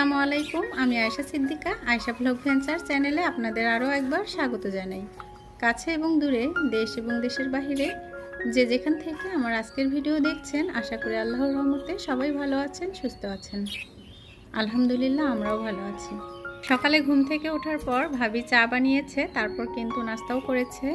আসসালামু আলাইকুম, আমি আয়সা সিদ্দিকা আয়সা ব্লগ ভেঞ্চার চ্যানেলে আপনাদের আরও একবার স্বাগত জানাই। কাছে এবং দূরে, দেশ এবং দেশের বাহিরে, যে যেখান থেকে আমার আজকের ভিডিও দেখছেন, আশা করি আল্লাহর রহমতে সবাই ভালো আছেন, সুস্থ আছেন। আলহামদুলিল্লাহ, আমরাও ভালো আছি। সকালে ঘুম থেকে ওঠার পর ভাবি চা বানিয়েছে, তারপর কিন্তু নাস্তাও করেছে।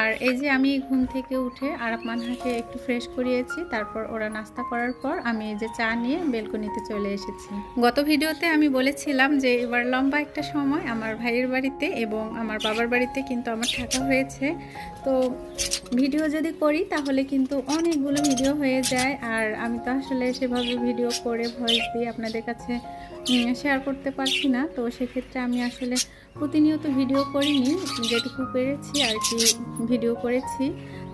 আর এই যে আমি ঘুম থেকে উঠে আরাপ মানহাকে একটু ফ্রেশ করিয়েছি, তারপর ওরা নাস্তা করার পর আমি এই যে চা নিয়ে বেলকনিতে চলে এসেছি। গত ভিডিওতে আমি বলেছিলাম যে এবার লম্বা একটা সময় আমার ভাইয়ের বাড়িতে এবং আমার বাবার বাড়িতে কিন্তু আমার থাকা হয়েছে। তো ভিডিও যদি করি তাহলে কিন্তু অনেকগুলো ভিডিও হয়ে যায়। আর আমি তো আসলে সেভাবে ভিডিও করে ভয়েস দিয়ে আপনাদের কাছে শেয়ার করতে পারছি না। তো সেক্ষেত্রে আমি আসলে প্রতিনিয়ত ভিডিও করিনি, যেটুকু পেরেছি আর কি ভিডিও করেছি।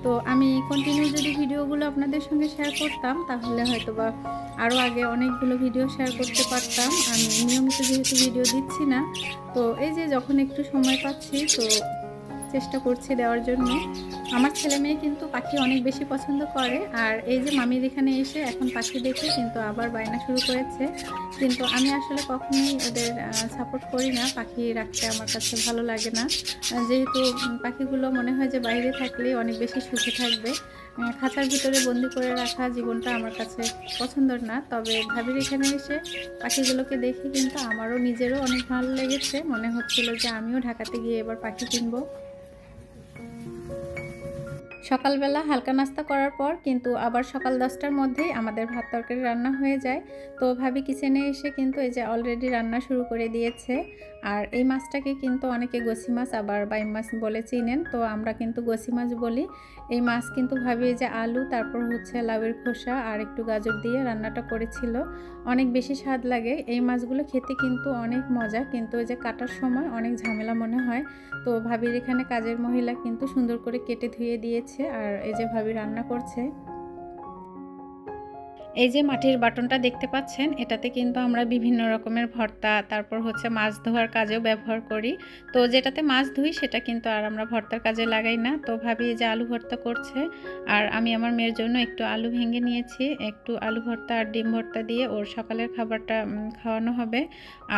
তো আমি কন্টিনিউ যদি ভিডিওগুলো আপনাদের সঙ্গে শেয়ার করতাম, তাহলে হয়তো বা আরও আগে অনেকগুলো ভিডিও শেয়ার করতে পারতাম। আমি নিয়মিত যেহেতু ভিডিও দিচ্ছি না, তো এই যে যখন একটু সময় পাচ্ছি, তো চেষ্টা করছি দেওয়ার জন্য। আমার ছেলে মেয়ে কিন্তু পাখি অনেক বেশি পছন্দ করে। আর এই যে মামির এখানে এসে এখন পাখি দেখে কিন্তু আবার বায়না শুরু করেছে। কিন্তু আমি আসলে কখনোই ওদের সাপোর্ট করি না। পাখি রাখতে আমার কাছে ভালো লাগে না। যেহেতু পাখিগুলো মনে হয় যে বাইরে থাকলে অনেক বেশি সুখে থাকবে। খাঁচার ভিতরে বন্দি করে রাখা জীবনটা আমার কাছে পছন্দর না। তবে ভাবির এখানে এসে পাখিগুলোকে দেখে কিন্তু আমারও নিজেরও অনেক ভালো লেগেছে। মনে হচ্ছিল যে আমিও ঢাকাতে গিয়ে এবার পাখি কিনবো। সকালবেলা হালকা নাস্তা করার পর কিন্তু আবার সকাল দশটার মধ্যেই আমাদের ভাত তরকারি রান্না হয়ে যায়। তো ভাবি কিচেনে এসে কিন্তু এই যে অলরেডি রান্না শুরু করে দিয়েছে। আর এই মাছটাকে কিন্তু অনেকে গসি মাছ আবার বাইম মাছ বলে চিনেন। তো আমরা কিন্তু গসি মাছ বলি। এই মাছ কিন্তু ভাবি যে আলু, তারপর হচ্ছে লাউয়ের খোসা আর একটু গাজর দিয়ে রান্নাটা করেছিল। অনেক বেশি স্বাদ লাগে। এই মাছগুলো খেতে কিন্তু অনেক মজা, কিন্তু ওই যে কাটার সময় অনেক ঝামেলা মনে হয়। তো ভাবির এখানে কাজের মহিলা কিন্তু সুন্দর করে কেটে ধুয়ে দিয়েছে আর এই যে ভাবি রান্না করছে। এই যে মাটির বাটনটা দেখতে পাচ্ছেন, এটাতে কিন্তু আমরা বিভিন্ন রকমের ভর্তা, তারপর হচ্ছে মাছ ধোয়ার কাজেও ব্যবহার করি। তো যেটাতে মাছ ধুই, সেটা কিন্তু আর আমরা ভর্তার কাজে লাগাই না। তো ভাবি যে আলু ভর্তা করছে, আর আমি আমার মেয়ের জন্য একটু আলু ভেঙে নিয়েছি। একটু আলু ভর্তা আর ডিম ভর্তা দিয়ে ওর সকালের খাবারটা খাওয়ানো হবে।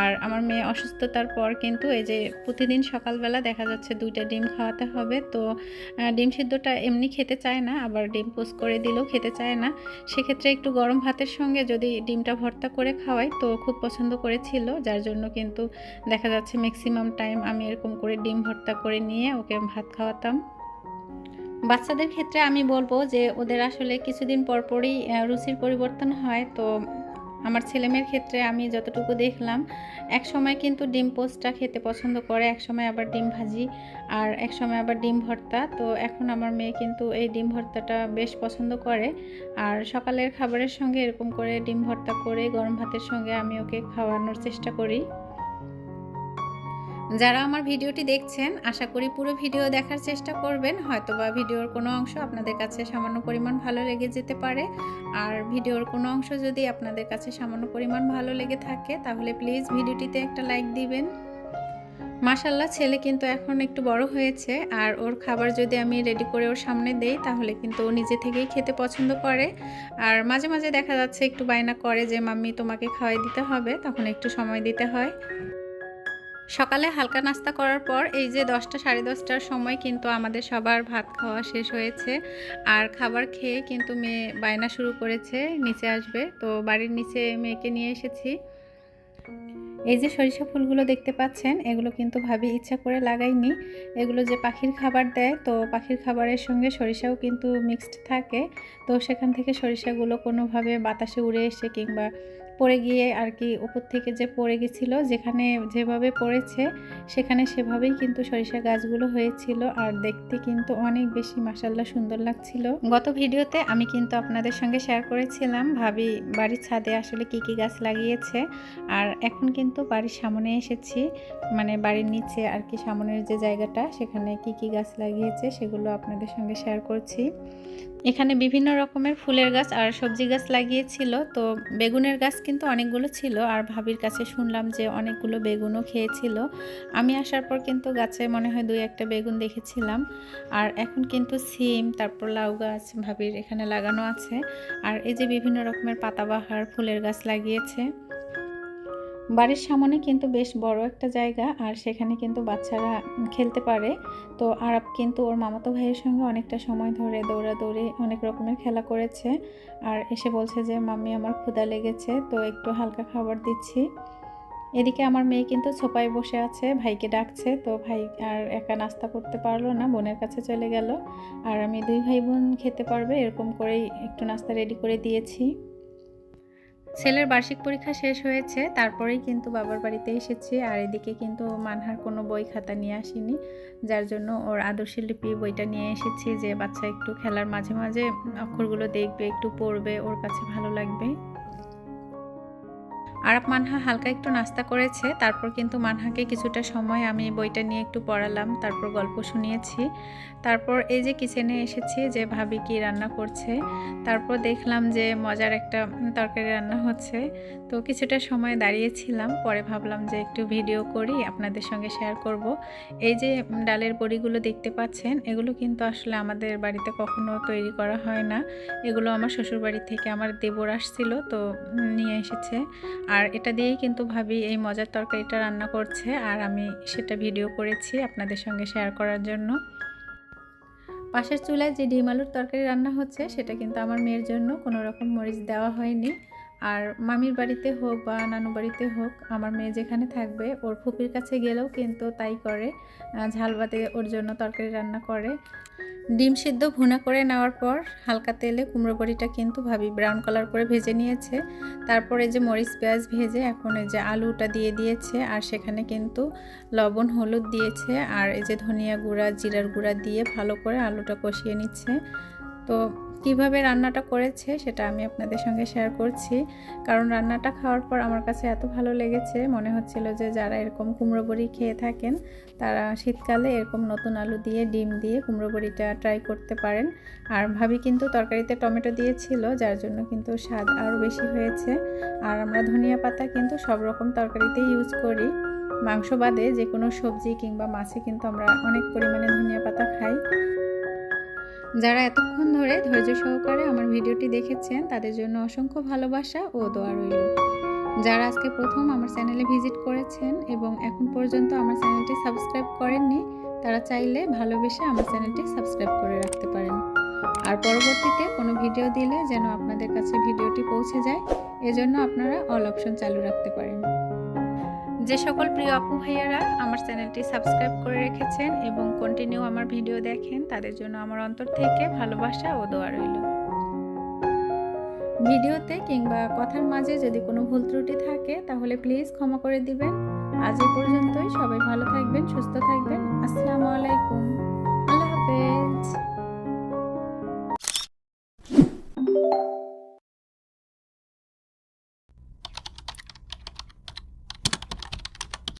আর আমার মেয়ে অসুস্থতার পর কিন্তু এই যে প্রতিদিন সকালবেলা দেখা যাচ্ছে দুইটা ডিম খাওয়াতে হবে। তো ডিম সিদ্ধটা এমনি খেতে চায় না, আবার ডিম পোস্ট করে দিলেও খেতে চায় না। সেক্ষেত্রে একটু গরম ভাতের সঙ্গে যদি ডিমটা ভর্তা করে খাওয়াই, তো খুব পছন্দ করেছিল। যার জন্য কিন্তু দেখা যাচ্ছে ম্যাক্সিমাম টাইম আমি এরকম করে ডিম ভর্তা করে নিয়ে ওকে ভাত খাওয়াতাম। বাচ্চাদের ক্ষেত্রে আমি বলব যে, ওদের আসলে কিছুদিন পরপরই রুচির পরিবর্তন হয়। তো আমার ছেলেমেয়ের ক্ষেত্রে আমি যতটুকু দেখলাম এক সময় কিন্তু ডিম পোস্টটা খেতে পছন্দ করে এক সময় আবার ডিম ভাজি আর এক সময় আবার ডিম ভর্তা। তো এখন আমার মেয়ে কিন্তু এই ডিম ভর্তাটা বেশ পছন্দ করে। আর সকালের খাবারের সঙ্গে এরকম করে ডিম ভর্তা করে গরম ভাতের সঙ্গে আমি ওকে খাওয়ানোর চেষ্টা করি। যারা আমার ভিডিওটি দেখছেন, আশা করি পুরো ভিডিও দেখার চেষ্টা করবেন। হয়তোবা ভিডিওর কোনো অংশ আপনাদের কাছে সামান্য পরিমাণ ভালো লেগে যেতে পারে। আর ভিডিওর কোনো অংশ যদি আপনাদের কাছে সামান্য পরিমাণ ভালো লেগে থাকে, তাহলে প্লিজ ভিডিওটিতে একটা লাইক দিবেন। মাশাল্লাহ ছেলে কিন্তু এখন একটু বড় হয়েছে। আর ওর খাবার যদি আমি রেডি করে ওর সামনে দেই, তাহলে কিন্তু ও নিজে থেকেই খেতে পছন্দ করে। আর মাঝে মাঝে দেখা যাচ্ছে, একটু বায়না করে যে, মাম্মি, তোমাকে খাওয়াই দিতে হবে। তখন একটু সময় দিতে হয়। সকালে হালকা নাস্তা করার পর এই যে দশটা, সাড়ে দশটার সময় কিন্তু আমাদের সবার ভাত খাওয়া শেষ হয়েছে। আর খাবার খেয়ে কিন্তু মেয়ে বায়না শুরু করেছে, নিচে আসবে। তো বাড়ির নিচে মেয়েকে নিয়ে এসেছি। এই যে সরিষা ফুলগুলো দেখতে পাচ্ছেন, এগুলো কিন্তু ভাবি ইচ্ছা করে লাগাইনি। এগুলো যে পাখির খাবার দেয়, তো পাখির খাবারের সঙ্গে সরিষাও কিন্তু মিক্সড থাকে। তো সেখান থেকে সরিষাগুলো কোনোভাবে বাতাসে উড়ে এসে কিংবা পড়ে গিয়ে আর কি উপর থেকে যে পড়ে গেছিল, যেখানে যেভাবে পড়েছে, সেখানে সেভাবেই কিন্তু সরিষা গাছগুলো হয়েছিল। আর দেখতে কিন্তু অনেক বেশি মাসাল্লা সুন্দর লাগছিল। গত ভিডিওতে আমি কিন্তু আপনাদের সঙ্গে শেয়ার করেছিলাম, ভাবি বাড়ির ছাদে আসলে কি কি গাছ লাগিয়েছে। আর এখন কিন্তু বাড়ির সামনে এসেছি মানে বাড়ির নিচে আর কি সামনের যে জায়গাটা, সেখানে কি কি গাছ লাগিয়েছে, সেগুলো আপনাদের সঙ্গে শেয়ার করছি। এখানে বিভিন্ন রকমের ফুলের গাছ আর সবজি গাছ লাগিয়েছিল। তো বেগুনের গাছ কিন্তু অনেকগুলো ছিল আর ভাবির কাছে শুনলাম যে অনেকগুলো বেগুনও খেয়েছিল। আমি আসার পর কিন্তু গাছে মনে হয় দুই একটা বেগুন দেখেছিলাম। আর এখন কিন্তু সিম, তারপর লাউ গাছ ভাবির এখানে লাগানো আছে। আর এই যে বিভিন্ন রকমের পাতাবাহার ফুলের গাছ লাগিয়েছে। বাড়ির সামনে কিন্তু বেশ বড় একটা জায়গা আর সেখানে কিন্তু বাচ্চারা খেলতে পারে। তো আরব কিন্তু ওর মামাতো ভাইয়ের সঙ্গে অনেকটা সময় ধরে দৌড়াদৌড়ি, অনেক রকমের খেলা করেছে। আর এসে বলছে যে, মাম্মি, আমার ক্ষুদা লেগেছে, তো একটু হালকা খাবার দিচ্ছি। এদিকে আমার মেয়ে কিন্তু ছোপায় বসে আছে, ভাইকে ডাকছে। তো ভাই আর একা নাস্তা করতে পারল না, বোনের কাছে চলে গেল। আর আমি দুই ভাই বোন খেতে পারবে, এরকম করেই একটু নাস্তা রেডি করে দিয়েছি। ছেলের বার্ষিক পরীক্ষা শেষ হয়েছে, তারপরেই কিন্তু বাবার বাড়িতে এসেছি আর এদিকে কিন্তু মানহার কোনো বই খাতা নিয়ে আসিনি, যার জন্য ওর আদর্শ লিপি বইটা নিয়ে এসেছি যে বাচ্চা একটু খেলার মাঝে মাঝে অক্ষরগুলো দেখবে, একটু পড়বে, ওর কাছে ভালো লাগবে। আরাপ মানহা হালকা একটু নাস্তা করেছে, তারপর কিন্তু মানহাকে কিছুটা সময় আমি বইটা নিয়ে একটু পড়ালাম, তারপর গল্প শুনিয়েছি। তারপর এই যে কিচেনে এসেছি, যে ভাবি কি রান্না করছে, তারপর দেখলাম যে মজার একটা তরকারি রান্না হচ্ছে। তো কিছুটা সময় দাঁড়িয়েছিলাম, পরে ভাবলাম যে একটু ভিডিও করি, আপনাদের সঙ্গে শেয়ার করব। এই যে ডালের বড়িগুলো দেখতে পাচ্ছেন, এগুলো কিন্তু আসলে আমাদের বাড়িতে কখনো তৈরি করা হয় না। এগুলো আমার শ্বশুরবাড়ি থেকে আমার দেবর আসছিল, তো নিয়ে এসেছে। আর এটা দিয়েই কিন্তু ভাবি এই মজার তরকারিটা রান্না করছে আর আমি সেটা ভিডিও করেছি আপনাদের সঙ্গে শেয়ার করার জন্য। পাশের চুলায় যে ডিম আলুর তরকারি রান্না হচ্ছে সেটা কিন্তু আমার মেয়ের জন্য কোনো রকম মরিচ দেওয়া হয়নি। আর মামির বাড়িতে হোক বা নানু বাড়িতে হোক, আমার মেয়ে যেখানে থাকবে, ওর ফুপির কাছে গেলেও কিন্তু তাই করে। ঝাল ভাতে ওর জন্য তরকারি রান্না করে। ডিম সিদ্ধ ভুনা করে নেওয়ার পর হালকা তেলে কুমড়ো বড়িটা কিন্তু ভাবি ব্রাউন কালার করে ভেজে নিয়েছে। তারপরে যে মরিচ পেঁয়াজ ভেজে এখন এই যে আলুটা দিয়ে দিয়েছে আর সেখানে কিন্তু লবণ, হলুদ দিয়েছে আর এই যে ধনিয়া গুঁড়া, জিরার গুঁড়া দিয়ে ভালো করে আলুটা কষিয়ে নিচ্ছে। তো কীভাবে রান্নাটা করেছে সেটা আমি আপনাদের সঙ্গে শেয়ার করছি। কারণ রান্নাটা খাওয়ার পর আমার কাছে এত ভালো লেগেছে, মনে হচ্ছিল যে যারা এরকম কুমড়ো বড়ি খেয়ে থাকেন, তারা শীতকালে এরকম নতুন আলু দিয়ে, ডিম দিয়ে কুমড়ো বড়িটা ট্রাই করতে পারেন। আর ভাবি কিন্তু তরকারিতে টমেটো দিয়েছিল, যার জন্য কিন্তু স্বাদ আরও বেশি হয়েছে। আর আমরা ধনিয়া পাতা কিন্তু সব রকম তরকারিতে ইউজ করি। মাংস বাদে যে কোনো সবজি কিংবা মাছে কিন্তু আমরা অনেক পরিমাণে ধনিয়া পাতা খাই। যারা এতক্ষণ ধরে ধৈর্য সহকারে আমার ভিডিওটি দেখেছেন, তাদের জন্য অসংখ্য ভালোবাসা ও দোয়া রইল। যারা আজকে প্রথম আমার চ্যানেলে ভিজিট করেছেন এবং এখন পর্যন্ত আমার চ্যানেলটি সাবস্ক্রাইব করেননি, তারা চাইলে ভালোবেসে আমার চ্যানেলটি সাবস্ক্রাইব করে রাখতে পারেন। আর পরবর্তীতে কোনো ভিডিও দিলে যেন আপনাদের কাছে ভিডিওটি পৌঁছে যায়, এজন্য আপনারা অল অপশন চালু রাখতে পারেন। যে সকল প্রিয় আপু ভাইয়ারা আমার চ্যানেলটি সাবস্ক্রাইব করে রেখেছেন এবং কন্টিনিউ আমার ভিডিও দেখেন, তাদের জন্য আমার অন্তর থেকে ভালোবাসা ও দোয়া রইল। ভিডিওতে কিংবা কথার মাঝে যদি কোনো ভুল ত্রুটি থাকে, তাহলে প্লিজ ক্ষমা করে দিবেন। আজ এ পর্যন্তই, সবাই ভালো থাকবেন, সুস্থ থাকবেন। আসসালামু আলাইকুম।